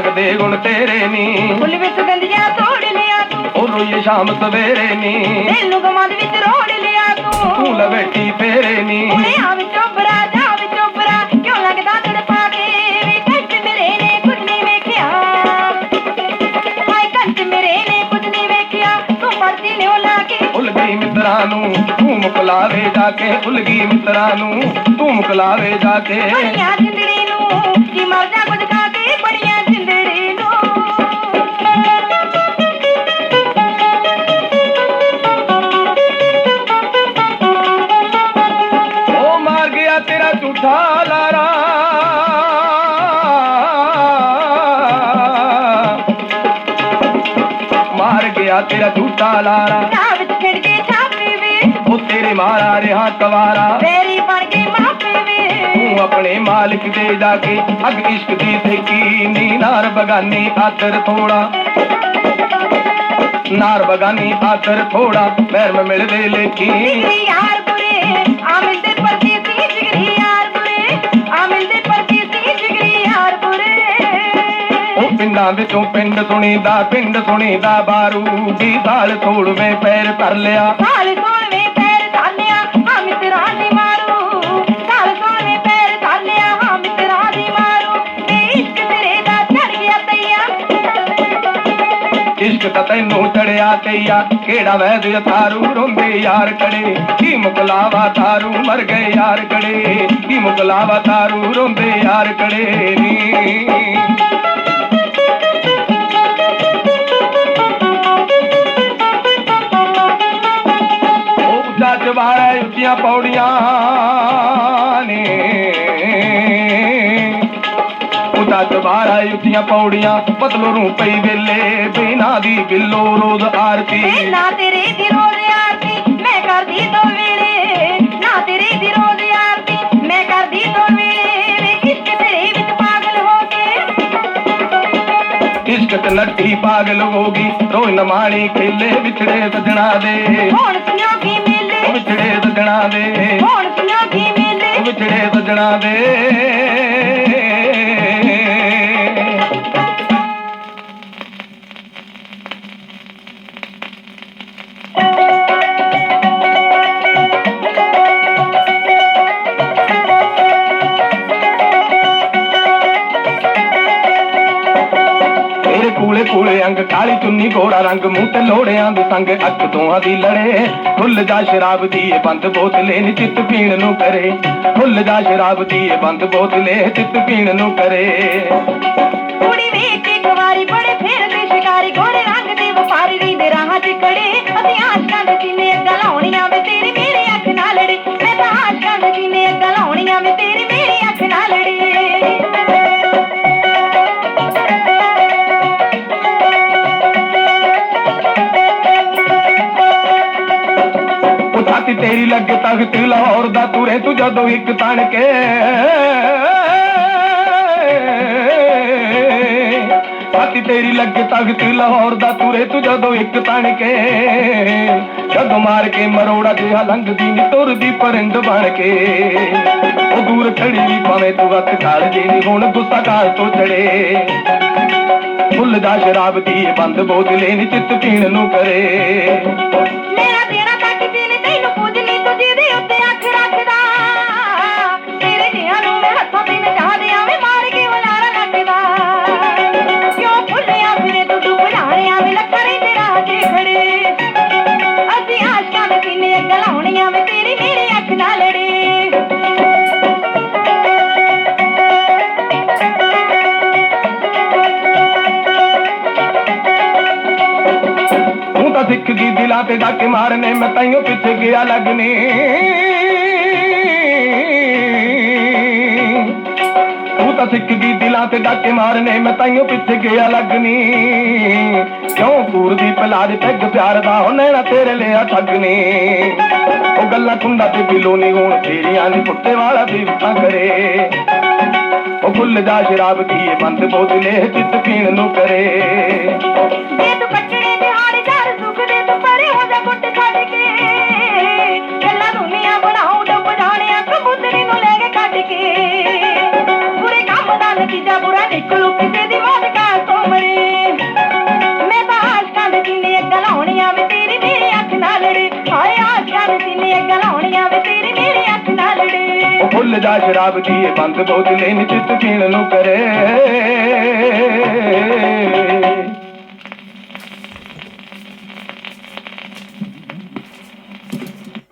ਲੱਗਦੇ ਗੁਣ ਤੇਰੇ ਨੀ। ਫੁੱਲ ਵਿੱਚ ਗੰਦੀਆਂ ਤੋੜ ਲਿਆ ਤੂੰ। ਉਹ ਰੋਈਏ ਸ਼ਾਮ ਸਵੇਰੇ ਨੀ। ਦਿਲ ਨੂੰ ਗਮਾਦ ਵਿੱਚ ਰੋੜ ਲਿਆ ਤੂੰ। ਤੂੰ ਲਵੇਟੀ ਫੇਰੇ ਨੀ। ਕੁੜੇ ਆ ਵਿੱਚੋਂ ਬਰਾ ਜਾ ਵਿੱਚੋਂ ਬਰਾ ਕਿਉਂ ਲੱਗਦਾ ਤੜਪਾ ਕੇ ਵੇ ਕੰਟ ਮੇਰੇ ਨੇ ਕੁਝ ਨਹੀਂ ਵੇਖਿਆ। ਹਾਏ ਕੰਟ ਮੇਰੇ ਨੇ ਕੁਝ ਨਹੀਂ ਵੇਖਿਆ। ਤੂੰ ਪਰਦੀ ਲਿਓ ਲਾ ਕੇ। ਭੁੱਲ ਗਈ ਮਿੱਤਰਾਂ ਨੂੰ ਤੂੰ ਮੁਕਲਾਵੇ ਜਾ ਕੇ। ਭੁੱਲ ਗਈ ਮਿੱਤਰਾਂ ਨੂੰ ਤੂੰ ਮੁਕਲਾਵੇ ਜਾ ਕੇ। ਬੜੀਆਂ ਜਿੰਦੜੀ ਨੂੰ ਕੀ ਮਰ ਜਾ ਕੁਝ ਕੇ ਗਿਆ ਤੇਰਾ ਝੂਠਾ ਲਾਰਾ। ਨਾ ਵਿੱਚ ਖਿੜ ਕੇ ਛਾਪੇ ਵੇ। ਉਹ ਤੇਰੇ ਮਾਰਾ ਰਿਹਾ ਕਵਾਰਾ। ਫੇਰੀ ਬਣ ਕੇ ਮਾਪੇ ਵੇ। ਤੂੰ ਆਪਣੇ ਮਾਲਕ ਦੇ ਜਾ ਕੇ ਅਗ ਇਸ਼ਕ ਦੀ ਸੇਕੀ ਨੀ ਨਾਰ ਬਗਾਨੀ ਆਦਰ ਥੋੜਾ। ਨਾਰ ਬਗਾਨੀ ਆਦਰ ਥੋੜਾ। ਪੈਰ ਮੈਂ ਮਿਲਦੇ ਲੇਖੀ। ਜਿਗਰੀ ਯਾਰ ਪਿੰਡਾਂ ਵਿੱਚੋਂ ਪਿੰਡ ਸੁਣੀਦਾ ਪਿੰਡ ਸੁਣੀਦਾ ਬਾਰੂ ਦੀ ਸਾਲ ਥੋੜਵੇਂ ਪੈਰ ਧਰ ਲਿਆ। ਸਾਲ ਸੋਲਵੇਂ ਪੈਰ ਧਾਲਿਆ ਹਾਂ ਮਿੱਤਰਾਂ ਦੀ ਮਾਰੂ। ਸਾਲ ਸੋਲਵੇਂ ਪੈਰ ਧਾਲਿਆ ਹਾਂ ਮਿੱਤਰਾਂ ਦੀ ਮਾਰੂ। ਇਸ਼ਕ ਤੇਰੇ ਦਾ ਚੜ ਗਿਆ ਤਈਆ। ਇਸ਼ਕ ਤਾਂ ਤੈਨੂੰ ਚੜਿਆ ਤਈਆ ਕਿਹੜਾ ਵੈਦ ਯਥਾਰੂ ਰੋਂਦੇ ਯਾਰ ਕੜੇ। ਕੀ ਮੁਕਲਾਵਾ ਤਾਰੂ ਮਰ ਗਏ ਯਾਰ ਕੜੇ। ਕੀ ਮੁਕਲਾਵਾ ਤਾਰੂ ਰੋਂਦੇ ਯਾਰ ਕੜੇ ਨੀ। ਉੱਚੀਆਂ ਪੌੜੀਆਂ ਨੇ। ਉੱਚਾ ਚਵਾੜਾ ਉੱਚੀਆਂ ਪੌੜੀਆਂ ਬਦਲੋ ਰੂ ਪਈ ਵੇਲੇ ਬਿਨਾ ਦੀ ਬਿੱਲੋ ਰੋਜ਼ ਆਰਤੀ। ਨਾ ਤੇਰੇ ਦੀ ਰੋਜ਼ ਆਰਤੀ ਮੈਂ ਕਰਦੀ ਦੋ ਵੇਲੇ। ਨਾ ਤੇਰੇ ਦੀ ਰੋਜ਼ ਆਰਤੀ ਮੈਂ ਕਰਦੀ ਦੋ ਵੇਲੇ। ਵੇ ਇਸ਼ਕ ਤੇਰੇ ਵਿੱਚ ਪਾਗਲ ਹੋ ਕੇ। ਇਸ਼ਕ ਤੇ ਨੱਠੀ ਪਾਗਲ ਹੋਗੀ ਰੋਜ਼ ਨਮਾਣੀ ਖੇਲੇ ਵਿਛੜੇ ਸਜਣਾ ਦੇ। ਹੁਣ ਸੁਣਿਓ ਕੀ ਵਿਛੜੇ ਸਜਣਾ ਦੇ ਹੁਣ ਸੁਣਿਓ ਕੀ ਮੇਲੇ ਵਿਛੜੇ ਸਜਣਾ ਦੇ ਕੂਲੇ ਕਾਲੀ ਚੁੰਨੀ ਗੋਰਾ ਰੰਗ ਮੂੰਹ ਤੇ ਲੋੜਿਆਂ ਦੇ ਸੰਗ ਅੱਖ ਦੋਹਾਂ ਦੀ ਲੜੇ। ਫੁੱਲ ਦਾ ਸ਼ਰਾਬ ਦੀ ਇਹ ਬੰਦ ਬੋਤਲੇ ਨੀ ਚਿੱਤ ਪੀਣ ਨੂੰ ਕਰੇ। ਫੁੱਲ ਦਾ ਸ਼ਰਾਬ ਦੀ ਇਹ ਬੰਦ ਬੋਤਲੇ ਚਿੱਤ ਪੀਣ ਨੂੰ ਕਰੇ। ਕੁੜੀ ਵੇਖ ਕੇ ਗਵਾਰੀ ਬੜੇ ਫੇਰਦੇ ਉਹ ਛਾਤੀ ਤੇਰੀ ਲੱਗੇ ਤਖਤ ਲਾਹੌਰ ਦਾ ਤੁਰੇ ਤੂੰ ਜਦੋਂ ਇੱਕ ਤਣ ਕੇ ਛਾਤੀ ਤੇਰੀ ਲੱਗੇ ਤਖਤ ਲਾਹੌਰ ਦਾ ਤੁਰੇ ਤੂੰ ਜਦੋਂ ਇੱਕ ਤਣ ਕੇ ਜਦੋਂ ਮਾਰ ਕੇ ਮਰੋੜਾ ਜਿਹਾ ਲੰਘਦੀ ਨੀ ਤੁਰਦੀ ਪਰਿੰਦ ਬਣ ਕੇ। ਉਹ ਦੂਰ ਖੜੀ ਭਾਵੇਂ ਤੂੰ ਵਕਤ ਕਾਲ ਜੇ ਨੀ, ਹੁਣ ਗੁੱਸਾ ਕਾਲ ਤੋਂ ਚੜੇ। ਫੁੱਲ ਦਾ ਸ਼ਰਾਬ ਦੀ ਬੰਦ ਬੋਤਲੇ ਨੀ ਚਿੱਤ ਪੀਣ ਨੂੰ ਕਰੇ। ਦਿਲਾਂ ਤੇ ਡਾਕੇ ਮਾਰਨੇ, ਮੈਂ ਤਾਈਓ ਪਿੱਛੇ ਗਿਆ ਲੱਗਨੇ। ਤੂੰ ਤਾਂ ਸਿੱਖ ਗਈ ਦਿਲਾਂ ਤੇ ਡਾਕੇ ਮਾਰਨੇ, ਮੈਂ ਤਾਈਓ ਪਿੱਛੇ ਗਿਆ ਲੱਗਨੀ। ਕਿਉਂ ਪੂਰ ਦੀ ਪਲਾਜ ਪੈਗ ਪਿਆਰ ਦਾ ਹੋ ਨਾ ਤੇਰੇ ਲਿਆ ਠੱਗਨੇ। ਉਹ ਗੱਲਾਂ ਕੁੰਡਾ ਤੇ ਬਿਲੋ ਨਹੀਂ ਹੋਣ, ਤੇਰੀਆਂ ਨੀ ਪੁੱਤੇ ਵਾਲਾ ਵੀ ਤਾਂ ਕਰੇ। ਉਹ ਫੁੱਲ ਦਾ ਸ਼ਰਾਬ ਦੀ ਬੰਦ ਬੋਤਲੇ, ਚਿੱਤ ਪੀਣ ਨੂੰ ਕਰੇ। ਜੇ ਤੂੰ ਕੱਟੜੇ ਭੁੱਲਦਾ ਸ਼ਰਾਬ ਦੀ ਇਹ ਬੰਦ ਬੋਤਲੇ ਨਿਤ ਪੀਣ ਨੂੰ ਕਰੇ।